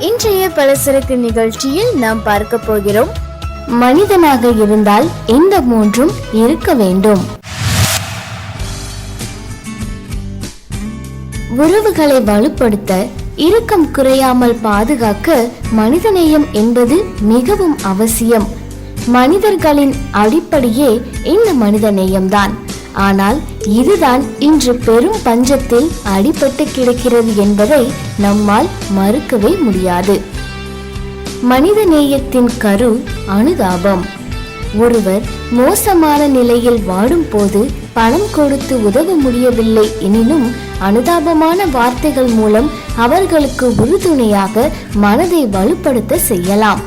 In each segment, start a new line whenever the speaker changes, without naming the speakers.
இன்றைய பலசரக்கு நிகழ்ச்சியில் நாம் பார்க்க போகிறோம். மனிதனாக இருந்தால் இந்த மூன்றும் இருக்க வேண்டும். உறவுகளை வலுப்படுத்த இறுக்கம் குறையாமல் பாதுகாக்க மனிதநேயம் என்பது மிகவும் அவசியம். மனிதர்களின் அடிப்படையே இந்த மனிதநேயம்தான். ஆனால் இதுதான் இன்று பெரும் பஞ்சத்தில் அடிபட்டு கிடக்கிறது என்பதை நம்மால் மறுக்கவே முடியாது. மனித நேயத்தின் கரு அனுதாபம். ஒருவர் மோசமான நிலையில் வாடும் போது பணம் கொடுத்து உதவ முடியவில்லை எனினும் அனுதாபமான வார்த்தைகள் மூலம் அவர்களுக்கு உறுதுணையாக மனதை வலுப்படுத்த செய்யலாம்.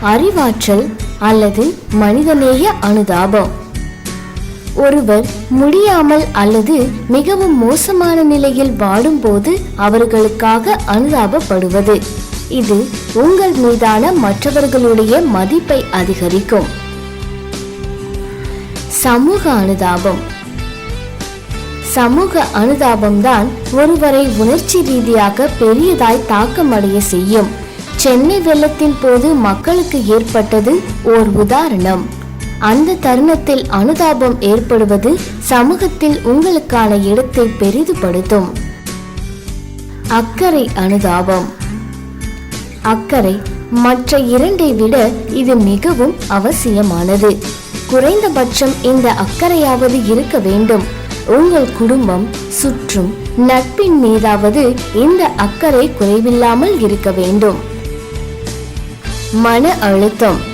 அறிவாற்றல் அல்லது மனிதநேய அனுதாபம். ஒருவர் முடியாமல் அல்லது மிகவும் மோசமான நிலையில் வாடும்போது அவர்களுக்காக அனுதாபப்படுவது. இது உங்கள் மீதான மற்றவர்களுடைய மதிப்பை அதிகரிக்கும். சமூக அனுதாபம். சமூக அனுதாபம் தான் ஒருவரை உணர்ச்சி ரீதியாக பெரியதாய் தாக்கமடைய செய்யும். சென்னை வெள்ளத்தின் போது மக்களுக்கு ஏற்பட்டது ஓர் உதாரணம். அந்த தருணத்தில் அனுதாபம் ஏற்படுவது சமூகத்தில் உங்களுக்கான இடத்தை பெரிதுபடுத்தும். அக்கறை அனுதாபம். அக்கறை மற்ற இரண்டை விட இது மிகவும் அவசியமானது. குறைந்தபட்சம் இந்த அக்கறையாவது இருக்க வேண்டும். உங்கள் குடும்பம் சுற்றும் நட்பின் மீதாவது இந்த அக்கறை குறைவில்லாமல் இருக்க வேண்டும். மன அழுத்தம்.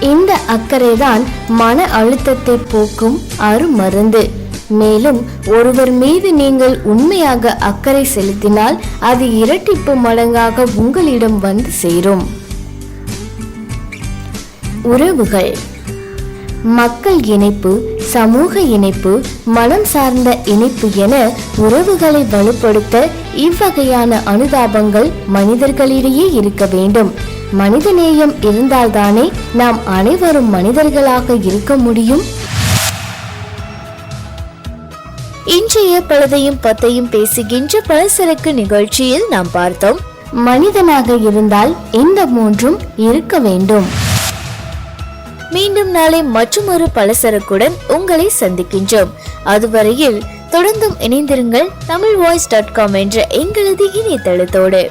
இந்த அக்கறைதான் மன அழுத்தத்தை போக்கும் அருமருந்து. மேலும் ஒருவர் மீது நீங்கள் உண்மையாக அக்கறை செலுத்தினால் அது இரட்டிப்பு மடங்காக உங்களிடம் வந்து சேரும். உறவுகள். மக்கள் இணைப்பு சமூக இணைப்பு மனம் சார்ந்த இணைப்பு என உறவுகளை வலுப்படுத்த இவ்வகையான அனுதாபங்கள் மனிதர்களிடையே இருக்க வேண்டும். மனிதநேயம் இருந்தால்தானே நாம் அனைவரும் மனிதர்களாக இருக்க முடியும்? இன்றைய பழுதையும் பத்தையும் பேசுகின்ற பலசரக்கு நிகழ்ச்சியில் நாம் பார்த்தோம். மனிதனாக இருந்தால் இந்த மூன்றும் இருக்க வேண்டும். மீண்டும் நாளை மற்றொரு பலசரக்குடன் உங்களை சந்திக்கின்றோம். அதுவரையில் தொடர்ந்தும் இணைந்திருங்கள் தமிழ் வாய்ஸ் டாட் காம் என்ற எங்களது இணையதளத்தோடு.